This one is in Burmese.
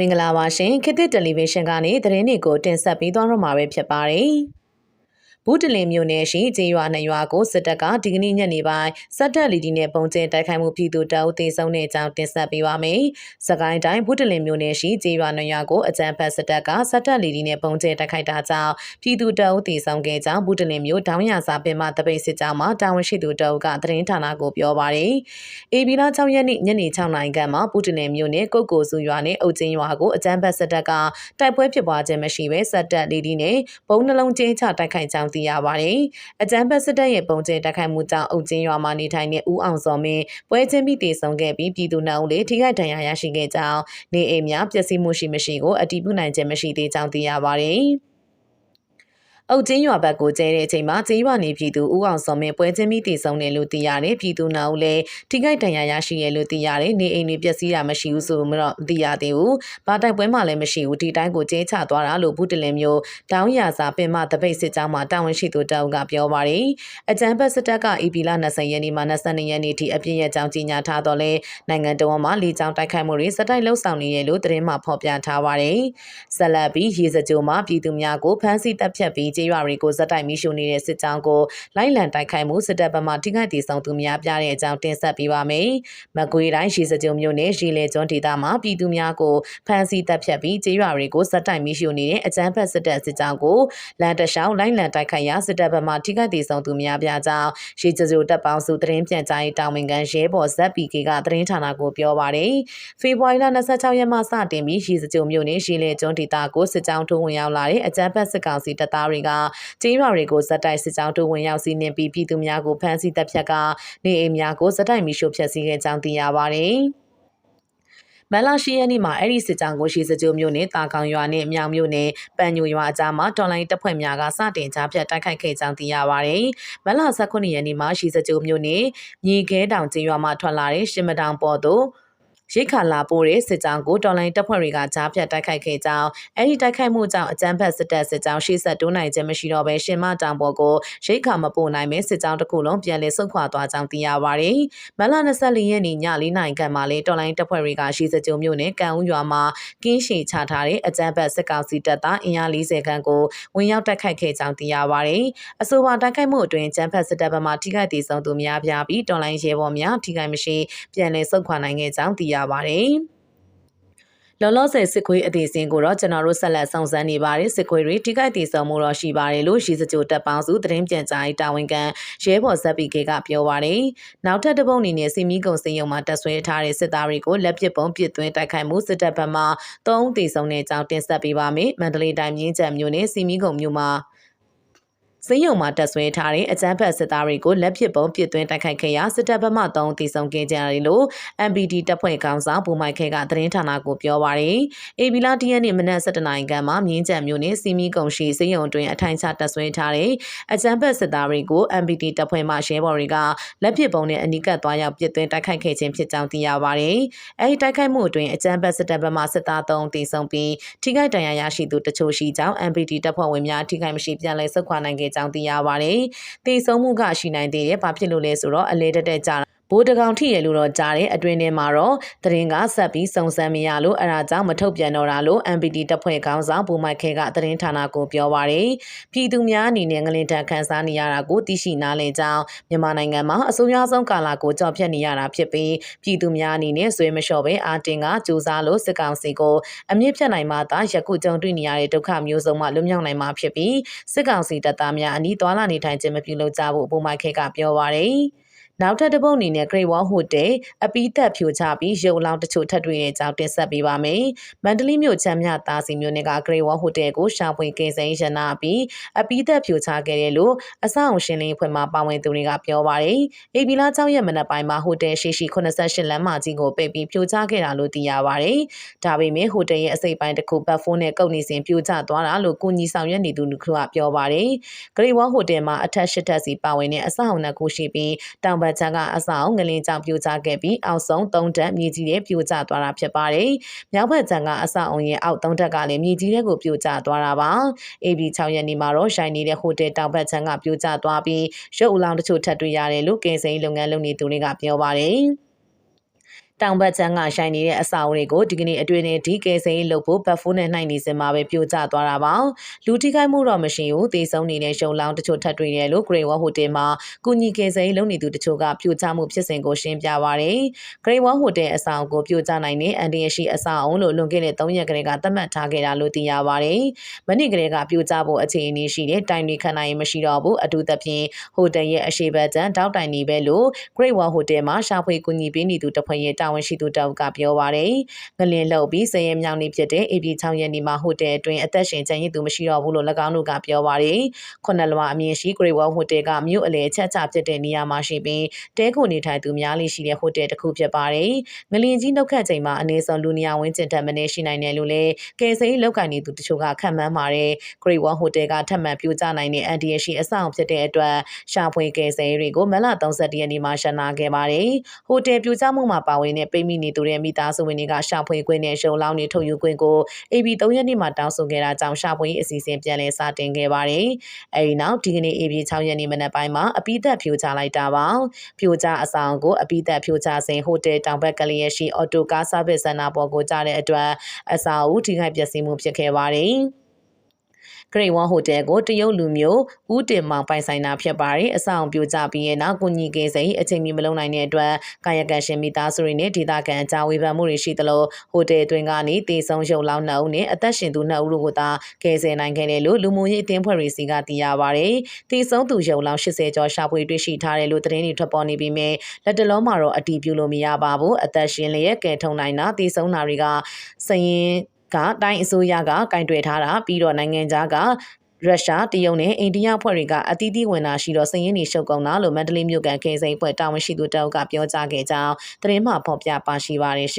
မင်္ဂလာပါရှင်ခေတ်သစ်တယ်လီဗီရှင်းကနေသတင်းတွေကိုတင်ဆက်ပေးသွားတော့မှာပဲဖြစ်ပါတယ်။ ဘူးတလင်မြို့နယ်ရှိကျေးရွာနှစ်ရွာကိုစစ်တပ်ကဒီကနေ့ညနေပိုင်းစက်တက်လီဒီနဲ့ပုံကျင်းတိုက်ခိုက်မှုပြည်သူတအုပ်သေဆုံးတဲ့အကြောင်းတင်ဆက်ပေးပါမယ်။စကိုင်းတိုင်းဘူးတလင်မြို့နယ်ရှိကျေးရွာနှစ်ရွာကိုအကြမ်းဖက်စစ်တပ်ကစက်တက်လီဒီနဲ့ပုံကျင်းတိုက်ခိုက်တာကြောင့်ပြည်သူတအုပ်သေဆုံးခဲ့ကြောင်းဘူးတလင်မြို့တောင်ရစာပင်မတပိတ်စစ်ကြောင်းမှာတာဝန်ရှိသူတအုပ်ကသတင်းဌာနကိုပြောပါတယ်။ AB လ6ရက်နေ့ညနေ6နာရီခန့်မှာဘူးတလင်မြို့နယ်ကုတ်ကိုစုရွာနဲ့အုတ်ကျင်းရွာကိုအကြမ်းဖက်စစ်တပ်ကတိုက်ပွဲဖြစ်ပွားခြင်းမရှိဘဲစက်တက်လီဒီနဲ့ပုံနှလုံးကျင်းချတိုက်ခိုက်ကြောင်းသိရပါတယ်။အကြမ်းဖက်စစ်တပ်ရဲ့ပုံကျဲတိုက်ခိုက်မှုကြောင့်အုပ်ကျင်းရွာမှာနေထိုင်တဲ့ဦးအောင်စောမင်းပွဲချင်းပြီးတည်ဆုံခဲ့ပြီးပြည်သူနှုံလေးထိခိုက်ဒဏ်ရာရရှိခဲ့ကြောင်းနေအိမ်များပျက်စီးမှုရှိမရှိကိုအတည်ပြုနိုင်ခြင်းမရှိသေးကြောင်းသိရပါတယ်။ အုတ်ချင်းရွာဘက်ကိုကျဲတဲ့အချိန်မှာကျေးရွာနေပြည်သူဦးအောင်စောမင်းပွဲချင်းပြီးတည်ဆုံတယ်လို့သိရတယ်ပြည်သူနာဦးလည်းထိခိုက်ဒဏ်ရာရရှိရလို့သိရတယ်နေအိမ်တွေပျက်စီးတာမရှိဘူးဆိုတော့မသိရသေးဘူးဘာတိုက်ပွဲမှလည်းမရှိဘူးဒီတိုင်းကိုကျဲချသွားတာလို့ဘူးတလင်မျိုးတောင်းရစာပင်မတပိတ်စစ်ကြောင်းမှာတာဝန်ရှိသူတောက်ကပြောပါတယ်အကြံဖက်စစ်တပ်က EP လ20ရက်နေ့မှ22ရက်နေ့ထိအပြည့်ရဲ့ကြောင်းကြီးညာထားတော့လဲနိုင်ငံတော်မှာလေကြောင်းတိုက်ခိုက်မှုတွေစတိုက်လှုပ်ဆောင်နေရလို့သတင်းမှဖော်ပြထားပါတယ်ဆက်လက်ပြီးရေစကြိုမှာပြည်သူများကိုဖမ်းဆီးတပ်ဖြတ်ပြီးကျေးရွာတွေကိုဇက်တိုက်မိရှုနေတဲ့စစ်ကြောင်းကိုလိုက်လံတိုက်ခိုက်မှုစစ်တပ်ဘက်မှထိခိုက်ဒေဆုံးသူများပြတဲ့အကြောင်းတင်ဆက်ပေးပါမယ်။မကွေးတိုင်းရေစကြုံမြို့နယ်ရေလေကျွန်းဒေသမှာပြည်သူများကိုဖမ်းဆီးတပ်ဖြတ်ပြီးကျေးရွာတွေကိုဇက်တိုက်မိရှုနေတဲ့အကြမ်းဖက်စစ်တပ်စစ်ကြောင်းကိုလန်တရှောင်းလိုက်လံတိုက်ခိုက်ရာစစ်တပ်ဘက်မှထိခိုက်ဒေဆုံးသူများပြကြောင်းရေစကြိုတပ်ပေါင်းစုသတင်းပြန်ကြားရေးတာဝန်ခံရဲဘော် ZPK ကသတင်းဌာနကိုပြောပါတယ်။ဖေဖော်ဝါရီလ26ရက်မှစတင်ပြီးရေစကြုံမြို့နယ်ရေလေကျွန်းဒေသကိုစစ်ကြောင်းထိုးဝင်ရောက်လာတဲ့အကြမ်းဖက်စစ်ကောင်စီတပ်သားတွေကကျေးရွာတွေကိုဇက်တိုက်စစ်ကြောင်းတို့ဝင်ရောက်စီးနင်းပြီးပြည်သူများကိုဖမ်းဆီးတပ်ဖြတ်ကနေအိမ်များကိုဇက်တိုက်မိရှို့ဖျက်ဆီးခဲ့ကြောင်းသိရပါတယ်။မလာရှိယနေ့မှာအဲ့ဒီစစ်ကြောင်းကိုရှိစကြိုမျိုးနဲ့တာကောင်ရွာနဲ့မြောင်မျိုးနဲ့ပန်ညိုရွာအကြားမှာတော်လိုင်းတပ်ဖွဲ့များကစတင်ကြားဖြတ်တိုက်ခိုက်ခဲ့ကြောင်းသိရပါတယ်။မလာ19ရက်နေ့မှာရှိစကြိုမျိုးနဲ့မြေခဲတောင်ကျေးရွာမှာထွက်လာတဲ့ရှစ်မတောင်ပေါ်သို့ ရိတ်ခါလာပိုးတဲ့စစ်ကြောင်းကိုတော်လိုင်းတပ်ဖွဲ့တွေကကြားဖြတ်တိုက်ခိုက်ခဲ့ကြောင်းအဲဒီတိုက်ခိုက်မှုကြောင့်အကြမ်းဖက်စစ်တပ်စစ်ကြောင်းရှေ့ဆက်တိုးနိုင်ခြင်းမရှိတော့ဘဲရှင်မတောင်ပေါ်ကိုရိတ်ခါမပို့နိုင်မဲစစ်ကြောင်းတစ်ခုလုံးပြန်လည်ဆုတ်ခွာသွားကြောင်းသိရပါတယ်။မလ24ရက်နေ့ည4နာရီခန့်မှာလေတော်လိုင်းတပ်ဖွဲ့တွေကရှေ့စကြုံမြို့နယ်ကံဦးရွာမှာကင်းရှည်ချထားတဲ့အကြမ်းဖက်စစ်ကောင်စီတပ်သားအင်အား40ခန်းကိုဝင်ရောက်တိုက်ခိုက်ခဲ့ကြောင်းသိရပါတယ်။အဆိုပါတိုက်ခိုက်မှုအတွင်းအကြမ်းဖက်စစ်တပ်ဘက်မှထိခိုက်ဒေဆုံးသူများပြားပြီးတော်လိုင်းရဲဘော်များထိခိုက်မရှိပြန်လည်ဆုတ်ခွာနိုင်ခဲ့ကြောင်းသိရပါတယ်။လောလောဆယ်စစ်ခွေးအသေးစင်းကိုတော့ကျွန်တော်တို့ဆက်လက်ဆောင်စမ်းနေပါတယ်စစ်ခွေးတွေထိခိုက်သေးဆုံးမှုတော့ရှိပါတယ်လို့ရှိစကြိုတက်ပေါင်းစုသတင်းပြန်ကြားရေးတာဝန်ခံရဲဘော်ဇက်ပီကေကပြောပါတယ်နောက်ထပ်တစ်ပုံအနေနဲ့စီမီကုံစင်ယုံမှာတက်ဆွဲထားတဲ့စစ်သားတွေကိုလက်ပစ်ပုံပစ်သွင်းတိုက်ခိုက်မှုစစ်တပ်ဘက်မှ၃သေးဆုံးတဲ့အကြောင်းတင်ဆက်ပေးပါမယ်မန္တလေးတိုင်းမြင်းချံမြို့နယ်စီမီကုံမြို့မှာ စင်းရုံမှာတက်ဆွဲထားတဲ့အကြမ်းဖက်စစ်သားတွေကိုလက်ပစ်ပုံပစ်သွင်းတိုက်ခိုက်ခဲ့ရာစစ်တပ်ဘက်မှ3တီဆုံခဲ့ကြတယ်လို့ MPD တပ်ဖွဲ့ခေါင်းဆောင်ဘူမိုက်ခဲကသတင်းဌာနကိုပြောပါရယ်။ AB လာ10ရက်နေ့မနက်7:00နာရီခန့်မှာမြင်းကြံမြို့နယ်စီမီကုံရှိစင်းရုံတွင်အထိုင်ချတက်ဆွဲထားတဲ့အကြမ်းဖက်စစ်သားတွေကို MPD တပ်ဖွဲ့မှရဲဘော်တွေကလက်ပစ်ပုံနဲ့အနီးကပ်သွားရောက်ပစ်သွင်းတိုက်ခိုက်ခဲ့ခြင်းဖြစ်ကြောင်းသိရပါရယ်။အဲဒီတိုက်ခိုက်မှုအတွင်းအကြမ်းဖက်စစ်တပ်ဘက်မှစစ်သား3တီဆုံပြီးထိခိုက်ဒဏ်ရာရရှိသူတချို့ရှိကြောင်း MPD တပ်ဖွဲ့ဝင်များထိခိုက်မရှိပြန်လည်ဆုတ်ခွာနိုင်ခဲ့ကြောင်းသိရပါတယ်။တေဆုံးမှုကရှိနိုင်သေးတယ်။ဘာဖြစ်လို့လဲဆိုတော့အလဲတက်တက်ကြတာ ဘိုးတကောင်ထိရလို့တော့ကြားတယ်အတွင်းထဲမှာတော့သတင်းကဆက်ပြီးစုံစမ်းမရလို့အဲဒါကြောင့်မထုတ်ပြန်တော့တာလို့ MPD တပ်ဖွဲ့ခေါင်းဆောင်ဘူမိုက်ခဲကသတင်းဌာနကိုပြောပါရယ်ပြည်သူများအနေနဲ့ငလင်တန်ခန်းစားနေရတာကိုသိရှိနားလည်ကြောင်းမြန်မာနိုင်ငံမှာအဆိုးရွားဆုံးကာလကိုကြော်ဖြတ်နေရတာဖြစ်ပြီးပြည်သူများအနေနဲ့ဆွေးမလျှော့ပဲအာတင်ကစူးစမ်းလို့စစ်ကောင်စီကိုအမြင့်ဖြတ်နိုင်မှသာယခုကြုံတွေ့နေရတဲ့ဒုက္ခမျိုးစုံမှလွတ်မြောက်နိုင်မှာဖြစ်ပြီးစစ်ကောင်စီတပ်သားများအနီးသွာလာနေထိုင်ခြင်းမပြုလုပ်ကြဖို့ဘူမိုက်ခဲကပြောပါရယ် နောက်ထပ်တစ်ပုတ်အနေနဲ့ Great Wall Hotel အပီးသက်ဖြိုချပြီးရုပ်လောင်းတချို့ထပ်တွေ့တဲ့အကြောင်းတင်ဆက်ပေးပါမယ်။မန္တလေးမြို့ချမ်းမြတာစီမြို့နယ်က Great Wall Hotel ကိုရှာဖွေကင်ဆယ်ရနာပြီးအပီးသက်ဖြိုချခဲ့တယ်လို့အဆောက်အုံရှင်းလင်းအဖွဲ့မှပါဝင်သူတွေကပြောပါတယ်။အေဘီလာကျောင်းရဲ့မနက်ပိုင်းမှာဟိုတယ်ရှိရှိ88လမ်းမကြီးကိုပိတ်ပြီးဖြိုချခဲ့တာလို့သိရပါတယ်။ဒါပေမဲ့ဟိုတယ်ရဲ့အစိပ်ပိုင်းတစ်ခုဘတ်ဖုန်းနဲ့ကုတ်နေစဉ်ဖြိုချသွားတာလို့ကုညီဆောင်ရွက်နေသူကပြောပါတယ်။ Great Wall Hotel မှာအထက်၈ထပ်စီပါဝင်တဲ့အဆောက်အုံနှစ်ခုရှိပြီးတောင်ဘက်ချမ်းကအဆောင်ငလင်းကြောင့်ပြိုကျခဲ့ပြီးအောက်ဆုံး၃တက်မြေကြီးတဲ့ပြိုကျသွားတာဖြစ်ပါတယ်။မြောက်ဘက်ချမ်းကအဆောင်အုံရဲ့အောက်၃တက်ကလည်းမြေကြီးတဲ့ကိုပြိုကျသွားတာပါ။ AB 6ရက်နေ့မှာတော့ရှိုင်းနေတဲ့ဟိုတယ်တောင်ဘက်ချမ်းကပြိုကျသွားပြီးရုပ်အလောင်းတချို့ထပ်တွေ့ရတယ်လို့ကင်စိန်လုပ်ငန်းလုပ်နေသူတွေကပြောပါတယ်။ တောင်ဘက်ချမ်းကရှိုင်နေတဲ့အဆောက်အဦတွေကိုဒီကနေ့အတွင်းနဲ့ဒီကယ်ဆယ်ရေးလုပ်ဖို့ဘတ်ဖိုးနဲ့နှိုက်နေစင်မှာပဲပြိုကျသွားတာပါလူထိခိုက်မှုတော့မရှိဘူးသေဆုံးနေတဲ့ရှုံလောင်းတချို့ထပ်တွေ့တယ်လို့ Grey Wall Hotel မှာကုညီကယ်ဆယ်ရေးလုပ်နေသူတချို့ကပြိုကျမှုဖြစ်စဉ်ကိုရှင်းပြပါရယ် Grey Wall Hotel အဆောင်ကိုပြိုကျနိုင်တဲ့အန်ဒီရရှိအဆောင်အုံလို့လွန်ခဲ့တဲ့3ရက်ကလေးကသတ်မှတ်ထားခဲ့တာလို့သိရပါရယ်မနေ့ကလေးကပြိုကျဖို့အခြေအနေရှိတဲ့တိုင်တွေခဏရင်မရှိတော့ဘူးအထူးသဖြင့်ဟိုတယ်ရဲ့အရှိဘတ်တန်တောက်တိုင်နေပဲလို့ Great Wall Hotel မှာရှာဖွေကူညီပေးနေသူတဖွဲ့ရဲ့တာဝန်ရှိသူတောက်ကပြောပါရယ်ငလင်လှုပ်ပြီးစရဲမြောင်နေဖြစ်တဲ့ AB 6ရက်နေ့မှာဟိုတယ်အတွင်းအသက်ရှင်ကျန်ရည်သူမရှိတော့ဘူးလို့၎င်းတို့ကပြောပါရယ်ခုနလမအမြင်ရှိ Great Wall Hotel ကမြို့အလဲချက်ချဖြစ်တဲ့နေရာမှာရှိပြီးတဲခုနေထိုင်သူများလေးရှိတဲ့ဟိုတယ်တစ်ခုဖြစ်ပါရယ်ငလင်ကြီးနှုတ်ခတ်ချိန်မှာအနေဆုံးလူနေရာဝင်းကျင်ထက်မနေရှိနိုင်တယ်လို့လည်းကယ်ဆယ်ရေးလောက်ကိုင်နေသူတချို့ကခန့်မှန်းပါတယ် Great Wall Hotel ကထပ်မံပြိုကျနိုင်တဲ့အန်ဒီရရှိအဆောင်ဖြစ်တဲ့အတွက်ရှာဖွေကယ်ဆယ်ရေးတွေကိုမလ31ရက်နေ့မှာရှင်းနာခဲ့ပါတယ်။ဟိုတယ်ပြိုကျမှုမှာပါဝင်တဲ့ပိတ်မိနေသူတွေမိသားစုဝင်တွေကရှာဖွေခွင့်နဲ့ရှုံလောင်းတွေထုတ်ယူခွင့်ကို AB 3ရက်နေ့မှာတောင်းဆိုခဲ့တာကြောင့်ရှာဖွေရေးအစီအစဉ်ပြန်လည်စတင်ခဲ့ပါတယ်။အဲဒီနောက်ဒီကနေ့ AB 6ရက်နေ့မနက်ပိုင်းမှာအပိသက်ပြိုကျလိုက်တာပါ။ပြိုကျအဆောင်ကိုအပိသက်ပြိုကျစဉ်ဟိုတယ်တောင်ဘက်ကလေးရရှိအော်တိုကားဆာဗစ်စင်တာပေါ်ကိုကြားတဲ့အတွက်အဆောက်အဦထိခိုက်ပျက်စီးမှုဖြစ်ခဲ့ပါတယ်။ Great Wall Hotel ကိုတရုတ်လူမျိုးဦးတင်မောင်ပိုင်ဆိုင်တာဖြစ်ပါတယ်အဆောင်ပြိုကျပြီးရဲ့နောက်ကိုညီကင်းစိန်အချိန်မီမလုံနိုင်တဲ့အတွက်ကာယကံရှင်မိသားစုတွေနဲ့ဒေသခံအကြောင်းဝေဖန်မှုတွေရှိသလိုဟိုတယ်တွင်ကနေတေဆုံးရုပ်လောင်းနှုတ်နဲ့အသက်ရှင်သူနှုတ်တို့ကိုသာကယ်ဆယ်နိုင်ခဲ့တယ်လို့လူမှုရေးအသင်းဖွဲ့တွေစီကသိရပါတယ်တေဆုံးသူရုပ်လောင်း80ကျော်ရှာဖွေတွေ့ရှိထားတယ်လို့သတင်းတွေထွက်ပေါ်နေပြီးမြဲလက်တလုံးမှာတော့အတီးပြုလို့မရပါဘူးအသက်ရှင်လျက်ကယ်ထုံနိုင်တာတေဆုံးတာတွေကစရင် ကတိုင်းအစိုးရကကင်တွယ်ထားတာပြီးတော့နိုင်ငံခြားကရုရှားတရုတ်နဲ့အိန္ဒိယဖွဲ့တွေကအသီးသီးဝင်တာရှိတော့စည်ရင်းနေရှုပ်ကုန်တာလို့မန္တလေးမြို့ကန်ခေစိန်ဖွဲ့တာဝန်ရှိသူတအုပ်ကပြောကြားခဲ့ကြောင်းသတင်းမှဖော်ပြပါရှိပါတယ်ရှင်